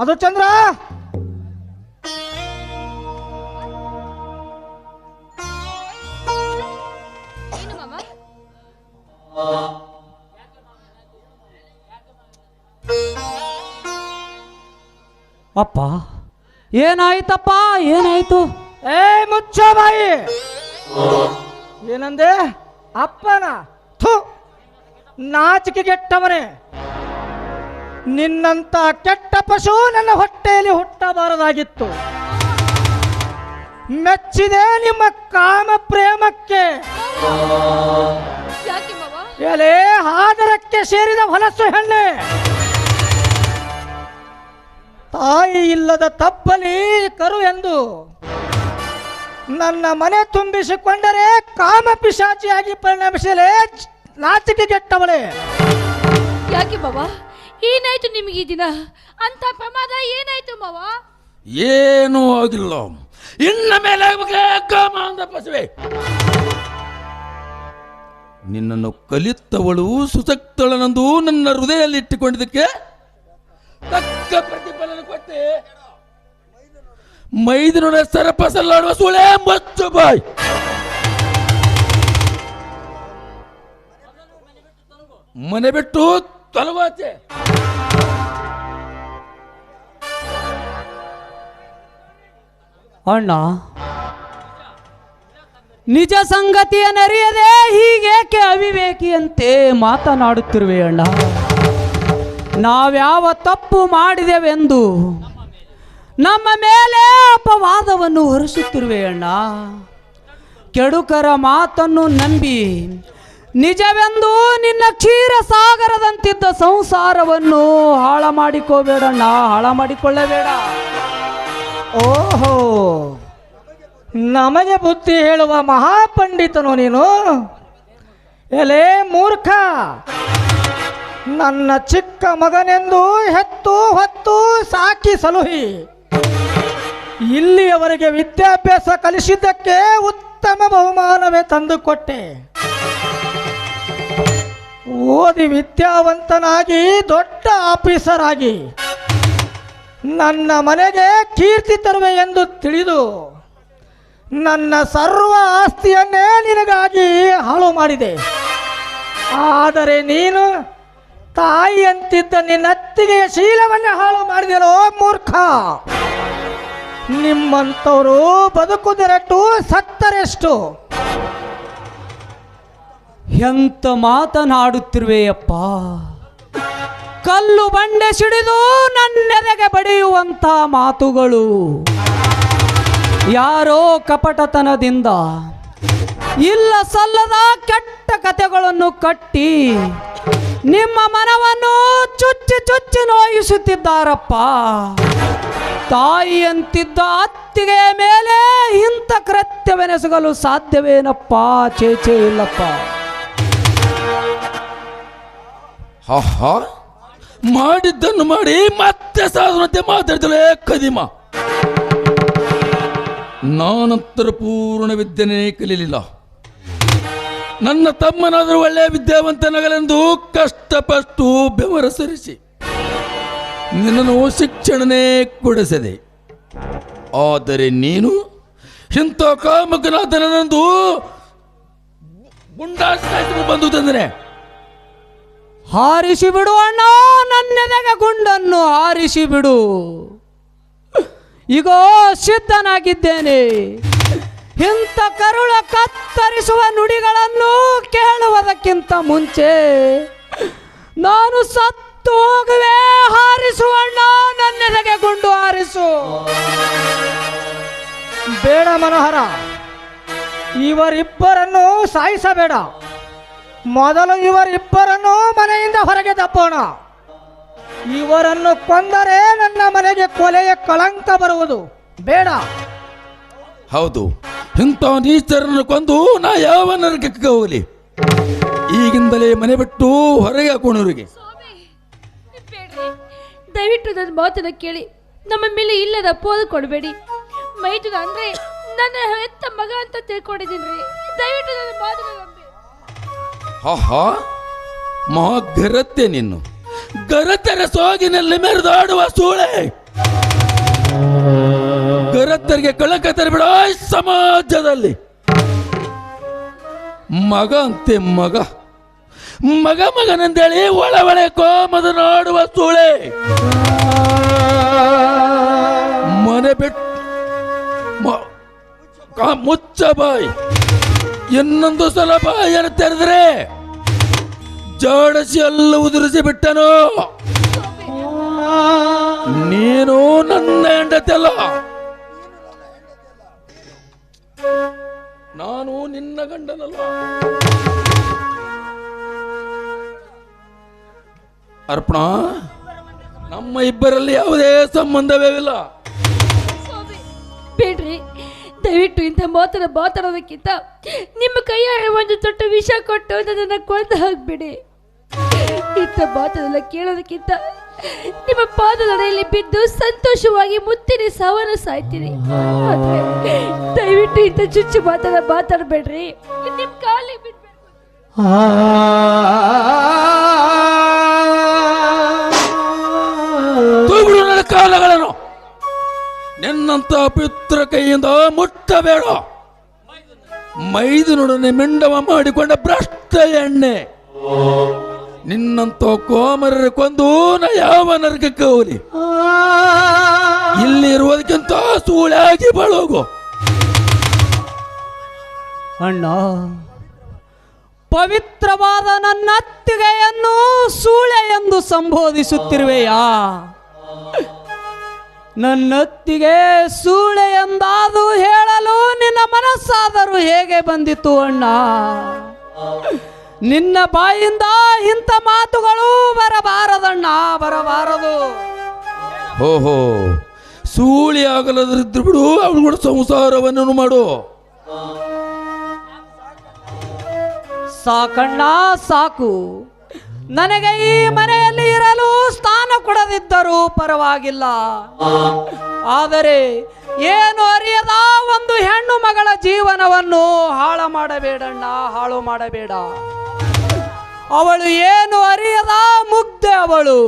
ಮಧುಚಂದ್ರ! ಅಪ್ಪ ಏನಾಯ್ತಪ್ಪ ಏನಾಯ್ತು? ಏ ಮುಚ್ಚ ಬಾಯಿ! ಏನಂದೆ? ಅಪ್ಪನ ಥು ನಾಚಿಕೆ ಕೆಟ್ಟವನೇ ನಿನ್ನಂತ ಕೆಟ್ಟ ಪಶು ನನ್ನ ಹೊಟ್ಟೆಯಲ್ಲಿ ಹುಟ್ಟಬಾರದಾಗಿತ್ತು. ಮೆಚ್ಚಿದೆ ನಿಮ್ಮ ಕಾಮ ಪ್ರೇಮಕ್ಕೆ. ಎಲೆ ಹಾದರಕ್ಕೆ ಸೇರಿದ ಹೊಲಸು ಹೆಣ್ಣೆ. ತಾಯಿ ಇಲ್ಲದ ತಪ್ಪಲಿ ಕರು ಎಂದು. ನನ್ನ ಮನೆ ತುಂಬಿಸಿಕೊಂಡರೆ ಕಾಮ ಪಿಶಾಚಿಯಾಗಿ ಪರಿಣಮಿಸಲೇ ನಾಚಿಕೆ ಕೆಟ್ಟವಳೆ ಯಾಕೆ ಮಾವ? ಏನಾಯ್ತು ನಿಮಗೆ ಈ ದಿನ? ಅಂತ ಪ್ರಮಾದ ಏನಾಯ್ತು ಮಾವ? ಏನೂ ಆಗಿಲ್ಲ. ಇನ್ನ ಮೇಲೆ ಕಾಮಾಂಧ ಪಸುವೆ ನಿನ್ನನ್ನು ಕಲಿತವಳು ಸುಸಕ್ತಳನಂದು ನನ್ನ ಹೃದಯದಲ್ಲಿ ಇಟ್ಟುಕೊಂಡಿದ್ದಕ್ಕೆ ತಕ್ಕ ಪ್ರತಿಫಲನ ಕೊಟ್ಟೆ. ಮೈದಿನೊಡ ಸರಪಸಲ್ಲಾಡುವ ಸುಳೆ ಮಚ್ಚು ಬಾಯ್. ಮನೆ ಬಿಟ್ಟು ತೊಲವಾಚೆ ಅಣ್ಣ, ನಿಜ ಸಂಗತಿಯನ್ನರಿಯದೆ ಹೀಗೇಕೆ ಅವಿವೇಕಿಯಂತೆ ಮಾತನಾಡುತ್ತಿರುವೆ ಅಣ್ಣ? ನಾವ್ಯಾವ ತಪ್ಪು ಮಾಡಿದೆವೆಂದು ನಮ್ಮ ಮೇಲೆ ಅಪವಾದವನ್ನು ಹೊರಿಸುತ್ತಿರುವೆ ಅಣ್ಣ. ಕೆಡುಕರ ಮಾತನ್ನು ನಂಬಿ ನಿಜವೆಂದು ನಿನ್ನ ಕ್ಷೀರ ಸಾಗರದಂತಿದ್ದ ಸಂಸಾರವನ್ನು ಹಾಳ ಮಾಡಿಕೋಬೇಡಣ್ಣ ಹಾಳ ಮಾಡಿಕೊಳ್ಳಬೇಡ. ಓಹೋ, ನಮಗೆ ಬುದ್ಧಿ ಹೇಳುವ ಮಹಾಪಂಡಿತನು ನೀನು. ಎಲೆ ಮೂರ್ಖ, ನನ್ನ ಚಿಕ್ಕ ಮಗನೆಂದು ಹೆತ್ತು ಹೊತ್ತು ಸಾಕಿ ಸಲುಹಿ. ಇಲ್ಲಿಯವರೆಗೆ ವಿದ್ಯಾಭ್ಯಾಸ ಕಲಿಸಿದ್ದಕ್ಕೆ ಉತ್ತಮ ಬಹುಮಾನವೇ ತಂದುಕೊಟ್ಟೆ. ಓದಿ ವಿದ್ಯಾವಂತನಾಗಿ, ದೊಡ್ಡ ಆಫೀಸರ್ ಆಗಿ ನನ್ನ ಮನೆಗೆ ಕೀರ್ತಿ ತರುವೆ ಎಂದು ತಿಳಿದು, ನನ್ನ ಸರ್ವ ಆಸ್ತಿಯನ್ನೇ ನಿನಗಾಗಿ ಹಾಳು ಮಾಡಿದೆ. ಆದರೆ ನೀನು ತಾಯಿ ಅಂತಿದ್ದ ನಿನ್ನ ಅತ್ತಿಗೆಯ ಶೀಲವನ್ನೇ ಹಾಳು ಮಾಡಿದೆಯೋ ಮೂರ್ಖ. ನಿಮ್ಮಂಥವರು ಬದುಕುದಿರಟ್ಟು ಸತ್ತರೆಷ್ಟು. ಎಂತ ಮಾತನಾಡುತ್ತಿರುವೆಯಪ್ಪ? ಕಲ್ಲು ಬಂಡೆ ಸಿಡಿದು ನನ್ನೆದೆಗೆ ಬಡಿಯುವಂಥ ಮಾತುಗಳು. ಯಾರೋ ಕಪಟತನದಿಂದ ಇಲ್ಲ ಸಲ್ಲದ ಕೆಟ್ಟ ಕಥೆಗಳನ್ನು ಕಟ್ಟಿ ನಿಮ್ಮ ಮನವನ್ನು ಚುಚ್ಚಿ ಚುಚ್ಚಿ ನೋಯಿಸುತ್ತಿದ್ದಾರಪ್ಪ. ತಾಯಿಯಂತಿದ್ದ ಅತ್ತಿಗೆ ಮೇಲೆ ಇಂಥ ಕೃತ್ಯವೆನೆಸಗಲು ಸಾಧ್ಯವೇನಪ್ಪ? ಚೇಚೆ ಇಲ್ಲಪ್ಪ. ಆಹಾ ಮಾಡಿದ್ದನ್ನು ಮಾಡಿ ಮತ್ತೆ ಸಾಧನತೆ ಮಾತಾಡಿದಳೆ ಕದಿಮ. ನಾನಂತರ ಪೂರ್ಣ ವಿದ್ಯೆನೇ ಕಲಿಯಲಿಲ್ಲ ನನ್ನ ತಮ್ಮನಾದರೂ ಒಳ್ಳೆಯ ವಿದ್ಯಾವಂತನಾಗಲೆಂದು ಕಷ್ಟಪಟ್ಟು ಬೆವರ ಸರಿಸಿ ನಿನ್ನನ್ನು ಶಿಕ್ಷಣನೇ ಕೊಡಿಸದೆ. ಆದರೆ ನೀನು ಇಂಥ ಕಾಮಕನಾದನಂದು ಬಂದು ತಂದರೆ ಹಾರಿಸಿ ಬಿಡು ಅಣ್ಣ, ನನ್ನೆದೆಗೆ ಗುಂಡನ್ನು ಹಾರಿಸಿ ಬಿಡು ಈಗ ಸಿದ್ಧನಾಗಿದ್ದೇನೆ. ಇಂಥ ಕರುಳ ಕತ್ತರಿಸುವ ನುಡಿಗಳನ್ನು ಕೇಳುವುದಕ್ಕಿಂತ ಮುಂಚೆ ನಾನು ಸತ್ತು ಹೋಗುವೆ ಹಾರಿಸುವಣ್ಣ ನನ್ನೆದೆಗೆ ಗುಂಡು ಹಾರಿಸು. ಬೇಡ ಮನೋಹರ, ಇವರಿಬ್ಬರನ್ನು ಸಾಯಿಸಬೇಡ. ಮೊದಲು ಇವರಿಬ್ಬರನ್ನು ಮನೆಯಿಂದ ಹೊರಗೆ ತಪ್ಪೋಣ. ಇವರನ್ನು ಕೊಂದರೆ ನನ್ನ ಮನೆಗೆ ಕೊಲೆಯ ಕಳಂಕ ಬರುವುದು. ಬೇಡ. ಹೌದು. ಇಂಥ ನೀಚರನ್ನು ಕೊಂದು ನಾ ಯಾವ ನರಕಕ್ಕೆ ಹೋಗಲಿ? ಈಗಿಂದಲೇ ಮನೆ ಬಿಟ್ಟು ಹೊರಗೆ ಹಾಕೋಣರಿಗೆ ಸ್ವಾಮಿ ಬೇಡ್ರಿ. ದಯವಿಟ್ಟು ನನ್ನ ಮಾತನ್ನ ಕೇಳಿ. ನಮ್ಮ ಮೇಲೆ ಇಲ್ಲದ ಪೋದು ಕೊಡಬೇಡಿ. ಮೈದುನ ಅಂದ್ರೆ ನನ್ನ ಹೆತ್ತ ಮಗ ಅಂತ ತಿಳ್ಕೊಂಡಿದ್ದೀನಿ ದಯವಿಟ್ಟು ಆಹಾ ಮಹಾ ಗರತ್ತೆ ನಿನ್ನು ಗರತ್ತರ ಸೋಗಿನಲ್ಲಿ ಮೆರೆದಾಡುವ ಸೂಳೆ. ಗರತ್ತರಿಗೆ ಕಳಕ ತರಬೇಡ ಸಮಾಜದಲ್ಲಿ. ಮಗ ಅಂತೆ ಮಗ. ಮಗ ಮಗನಂದೇಳಿ ಒಳ ಒಳೆ ಕೋಮದ ನಾಡುವ ಸೂಳೆ. ಮನೆ ಬಿಟ್ಟು ಮುಚ್ಚ ಬಾಯ್ ಇನ್ನೊಂದು ಸಲ ಬಾಯನ್ನು ತೆರೆದ್ರೆ? ಜಾಡಸಿ ಎಲ್ಲ ಉದುರಿಸಿ ಬಿಟ್ಟನು. ನೀನು ನನ್ನ ಹೆಂಡತಿಯಲ್ಲ ನಾನು ನಿನ್ನ ಗಂಡನಲ್ಲ. ಅರ್ಪಣ, ನಮ್ಮ ಇಬ್ಬರಲ್ಲಿ ಯಾವುದೇ ಸಂಬಂಧವೇ ಇಲ್ಲ. ದಯವಿಟ್ಟು ಇಂಥ ಮಾತನ್ನು ಮಾತಾಡೋದಕ್ಕಿಂತ ನಿಮ್ಮ ಕೈಯಾರೆ ಒಂದು ತೊಟ್ಟು ವಿಷ ಕೊಟ್ಟು ಅದನ್ನು ಕೊಂದು ಹಾಕ್ಬಿಡಿ. ಇಂಥ ಮಾತನ್ನೆಲ್ಲ ಕೇಳೋದಕ್ಕಿಂತ ನಿಮ್ಮ ಪಾದದಡೆಯಲ್ಲಿ ಬಿದ್ದು ಸಂತೋಷವಾಗಿ ಮುತ್ತಿನ ಸಾವನ್ನು ಸಾಯ್ತೀನಿ. ದಯವಿಟ್ಟು ಇಂಥ ಚುಚ್ಚು ಮಾತನ್ನ ಮಾತಾಡಬೇಡ್ರಿ. ನಿಮ್ಮ ಕಾಲಿ ನನ್ನ ಕಾಲಗಳನ್ನು. ನಿನ್ನಂತ ಪಿತ್ರ ಕೈಯಿಂದ ಮುಟ್ಟಬೇಡ. ಮೈದನೊಡನೆ ಮಿಂಡವ ಮಾಡಿಕೊಂಡ ಭ್ರಷ್ಟ ಎಣ್ಣೆ. ನಿನ್ನಂತ ಕೋಮರ ಕೊಂದು ನ ಯಾವ ನರಕಕ್ಕೆ ಇಲ್ಲಿ ಇರುವುದಕ್ಕಿಂತ ಸೂಳಾಗಿ ಬಳೋಗು. ಅಣ್ಣ, ಪವಿತ್ರವಾದ ನನ್ನ ಅತ್ತಿಗೆಯನ್ನು ಸೂಳೆ ಎಂದು ಸಂಬೋಧಿಸುತ್ತಿರುವೆಯಾ? ನನ್ನತ್ತಿಗೆ ಸೂಳೆ ಎಂದಾದು ಹೇಳಲು ನಿನ್ನ ಮನಸ್ಸಾದರೂ ಹೇಗೆ ಬಂದಿತು ಅಣ್ಣ? ನಿನ್ನ ಬಾಯಿಂದ ಇಂಥ ಮಾತುಗಳು ಬರಬಾರದಣ್ಣ ಬರಬಾರದು. ಓಹೋ ಸೂಳಿ ಆಗಲದ್ರಿದ್ರು ಬಿಡು ಅವಳು ಕೂಡ ಸಂಸಾರವನ್ನು ಮಾಡು. ಸಾಕಣ್ಣ ಸಾಕು. ನನಗೆ ಈ ಮನೆಯಲ್ಲಿ ಇರಲು ಕೊಡದಿದ್ದರೂ ಪರವಾಗಿಲ್ಲ. ಆದರೆ ಏನು ಅರಿಯದ ಒಂದು ಹೆಣ್ಣು ಮಗಳ ಜೀವನವನ್ನು ಹಾಳು ಮಾಡಬೇಡಣ್ಣ, ಹಾಳು ಮಾಡಬೇಡ. ಅವಳು ಏನು ಅರಿಯದ ಮುಗ್ಧೆ ಅವಳು.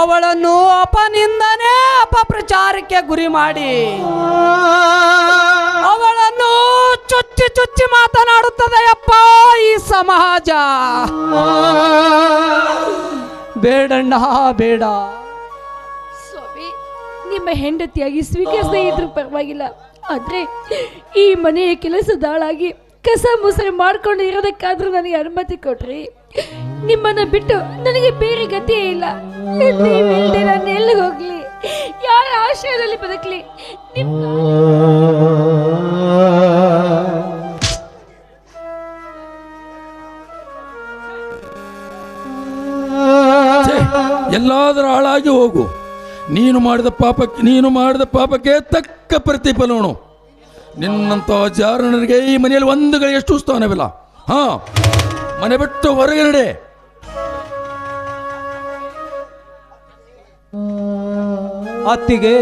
ಅವಳನ್ನು ಅಪನಿಂದನೇ ಅಪಪ್ರಚಾರಕ್ಕೆ ಗುರಿ ಮಾಡಿ. ಅವಳನ್ನು ಚುಚ್ಚಿ ಚುಚ್ಚಿ ಮಾತನಾಡುತ್ತದೆ ಅಪ್ಪ ಈ ಸಮಾಜ. ಬೇಡಣ್ಣ, ಬೇಡ. ಸ್ವಾಮಿ, ನಿಮ್ಮ ಹೆಂಡತಿಯಾಗಿ ಸ್ವೀಕರಿಸದೇ ಇದ್ರೂ ಪರವಾಗಿಲ್ಲ. ಆದ್ರೆ ಈ ಮನೆಯ ಕೆಲಸದಾಳಾಗಿ ಕಸ ಮುಸರೆ ಮಾಡ್ಕೊಂಡು ಇರೋದಕ್ಕಾದ್ರೂ ನನಗೆ ಅನುಮತಿ ಕೊಟ್ರಿ ನಿಮ್ಮನ್ನ ಬಿಟ್ಟು ನನಗೆ ಬೇರೆ ಗತಿಯೇ ಇಲ್ಲ. ನಾನು ಎಲ್ಲಿ ಹೋಗ್ಲಿ? ಯಾರ ಆಶ್ರಯದಲ್ಲಿ ಬದುಕಲಿ? ನಿಮ್ ಎಲ್ಲಾದರೂ ಹಾಳಾಗಿ ಹೋಗು. ನೀನು ಮಾಡಿದ ಪಾಪಕ್ಕೆ ನೀನು ಮಾಡಿದ ಪಾಪಕ್ಕೆ ತಕ್ಕ ಪ್ರತಿಫಲವನು ನಿನ್ನಂತ ಜಾರಣರಿಗೆ ಈ ಮನೆಯಲ್ಲಿ ಒಂದು ಎಷ್ಟು ಸ್ಥಾನವಿಲ್ಲ. ಹಾ, ಮನೆ ಬಿಟ್ಟು ಹೊರಗೆ ನಡೆ. ಅತ್ತಿಗೆ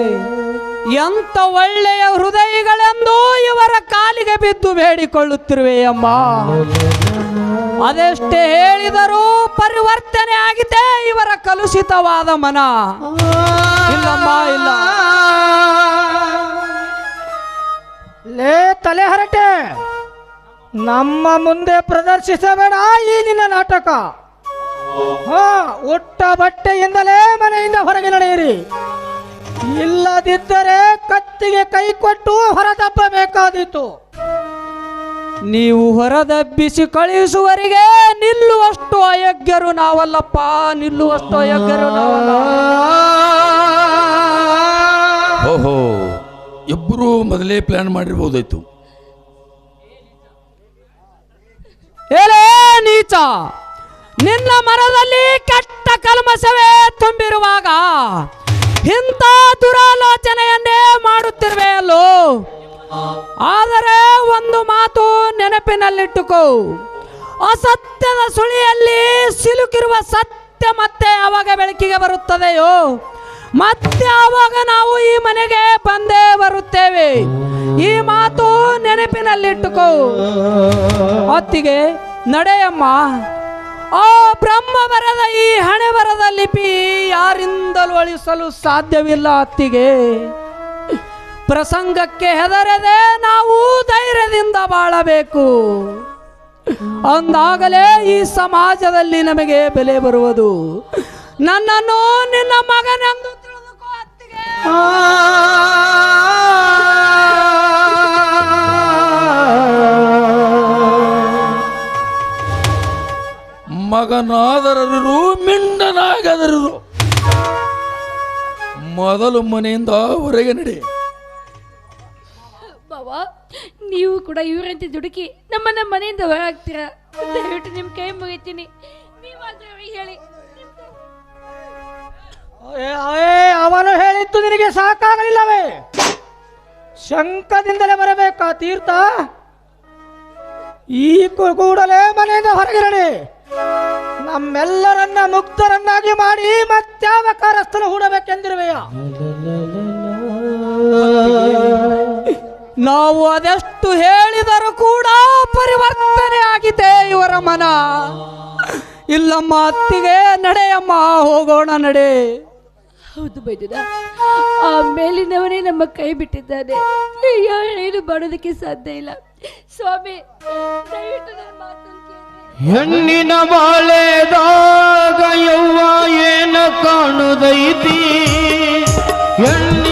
ಎಂತ ಒಳ್ಳೆಯ ಹೃದಯಗಳೆಂದು ಇವರ ಕಾಲಿಗೆ ಬಿದ್ದು ಬೇಡಿಕೊಳ್ಳುತ್ತಿರುವೆಯಮ್ಮ. ಅದೆಷ್ಟೇ ಹೇಳಿದರೂ ಪರಿವರ್ತನೆ ಆಗಿದೆ, ಇವರ ಕಲುಷಿತವಾದ ಮನ. ಇಲ್ಲಮ್ಮ, ಇಲ್ಲ. ಲೇ, ತಲೆ ಹರಟೆ. ನಮ್ಮ ಮುಂದೆ ಪ್ರದರ್ಶಿಸಬೇಡ ಈ ನಿನ್ನ ನಾಟಕ. ಹಾ ಬಟ್ಟೆಯಿಂದಲೇ ಮನೆಯಿಂದ ಹೊರಗೆ ನಡೆಯಿರಿ. ಇಲ್ಲದಿದ್ದರೆ ಕತ್ತಿಗೆ ಕೈ ಕೊಟ್ಟು ಹೊರದಬ್ಬಬೇಕಾದೀತು ನೀವು ಹೊರದಬ್ಬಿಸಿ ಕಳುಹಿಸುವರಿಗೆ ನಿಲ್ಲುವಷ್ಟು ಅಯೋಗ್ಯರು ನಾವಲ್ಲಪ್ಪ ನಿಲ್ಲುವಷ್ಟು ಅಯೋಗ್ಯರು ನಾವಲ್ಲ. ಓಹೋ ಇಬ್ಬರು ಮೊದಲೇ ಪ್ಲಾನ್ ಮಾಡಿರ್ಬೋದಾಯ್ತು. ಏಲೇ ನೀಚ ನಿನ್ನ ಮರದಲ್ಲಿ ಕೆಟ್ಟ ಕಲ್ಮಸವೇ ತುಂಬಿರುವಾಗ ಇಂಥ ದುರಾಲೋಚನೆಯನ್ನೇ ಮಾಡುತ್ತಿರುವೆ ಅಲ್ಲೋ ಆದರೆ ಒಂದು ಮಾತು ನೆನಪಿನಲ್ಲಿಟ್ಟುಕೋ. ಅಸತ್ಯದ ಸುಳಿಯಲ್ಲಿ ಸಿಲುಕಿರುವ ಸತ್ಯ ಮತ್ತೆ ಯಾವಾಗ ಬೆಳಕಿಗೆ ಬರುತ್ತದೆಯೋ? ಮತ್ತೆ ಆವಾಗ ನಾವು ಈ ಮನೆಗೆ ಬಂದೇ ಬರುತ್ತೇವೆ. ಈ ಮಾತು ನೆನಪಿನಲ್ಲಿಟ್ಟುಕೋ. ಅತ್ತಿಗೆ ನಡೆಯಮ್ಮ, ಆ ಬ್ರಹ್ಮ ಬರದ ಈ ಹಣೆ ಬರದ ಲಿಪಿ ಯಾರಿಂದಲೂ ಅಳಿಸಲು ಸಾಧ್ಯವಿಲ್ಲ ಅತ್ತಿಗೆ. ಪ್ರಸಂಗಕ್ಕೆ ಹೆದರದೆ ನಾವು ಧೈರ್ಯದಿಂದ ಬಾಳಬೇಕು. ಅಂದಾಗಲೇ ಈ ಸಮಾಜದಲ್ಲಿ ನಮಗೆ ಬೆಲೆ ಬರುವುದು. ನನ್ನನ್ನು ನಿನ್ನ ಮಗನೆಂದು ತಿಳಿದುಕೋ ಅತ್ತಿಗೆ. ಮಗನಾದರರು ಮಿಂಡನಾಗದರು ಮೊದಲು ಮನೆಯಿಂದ ಹೊರಗೆ ನಡಿ. ಕೂಡ ಇವರಂತೆ ದುಡುಕಿ ನಮ್ಮನ್ನ ಮನೆಯಿಂದ ಹೊರಹಾಕ್ತೀರಾ? ದಯವಿಟ್ಟು ನಿಮ್ಮ ಕೈ ಮುಗಿತೀನಿ. ನೀವಾದ್ರೂ ಅವ್ರಿಗೆ ಹೇಳಿ. ಅವನು ಹೇಳಿದ್ದು ನಿನಗೆ ಸಾಕಾಗಲಿಲ್ಲವೇ? ಶಂಕದಿಂದಲೇ ಬರಬೇಕಾ ತೀರ್ಥ? ಈ ಕೂಡಲೇ ಮನೆಯಿಂದ ಹೊರಗಿರಲಿ ನಮ್ಮೆಲ್ಲರನ್ನ ಮುಕ್ತರನ್ನಾಗಿ ಮಾಡಿ ಮತ್ತಾವ ಕಾರಸ್ಥನ ಹೂಡಬೇಕೆಂದಿರುವೆಯ? ನಾವು ಅದೆಷ್ಟು ಹೇಳಿದರೂ ಕೂಡ ಪರಿವರ್ತನೆ ಆಗಿದೆ ಇವರ ಮನ. ಇಲ್ಲಮ್ಮ ಅತ್ತಿಗೆ ನಡೆಯಮ್ಮ ಹೋಗೋಣ ನಡೆ. ಹೌದು ಬೈದ ಆ ಮೇಲಿನವನೇ ನಮ್ಮ ಕೈ ಬಿಟ್ಟಿದ್ದಾನೆ. ಏನು ಮಾಡೋದಕ್ಕೆ ಸಾಧ್ಯ ಇಲ್ಲ. ಸ್ವಾಮಿ ಹೆಣ್ಣಿನ ಬಾಳೆದಾಗ ಯವ್ವ ಏನ ಕಾಣುದೈತಿ? ಹೆಣ್ಣಿನ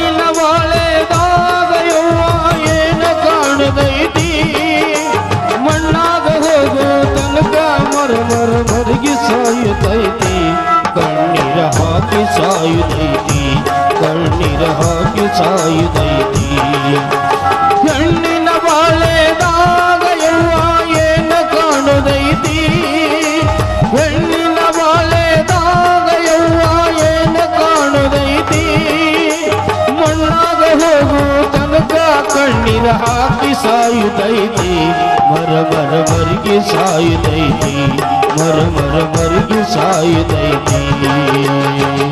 ಕಣ್ಣೀರ ಹಾಕಿ ಸಾಯುತ್ತೈತಿ ಹೆಣ್ಣಿನ ಬಾಳೆದಾಗ ಯವ್ವ ಏನ ಕಾಣುದೈತಿ ಹೆಣ್ಣಿನ ಬಾಳೆದಾಗ ಯವ್ವ ಏನ ಕಾಣುದೈತಿ ಮಣ್ಣಾಗ ಹೋಗು ತನಕ ಕಣ್ಣೀರ ಹಾಕಿ ಸಾಯುತ್ತೈತಿ ಮರ ಮರ ಮರಿಗೆ ಸಾಯುತ್ತೈತಿ ಮರ ಮರ ಮರಿಗೆ ಸಾಯುತ್ತೈತಿ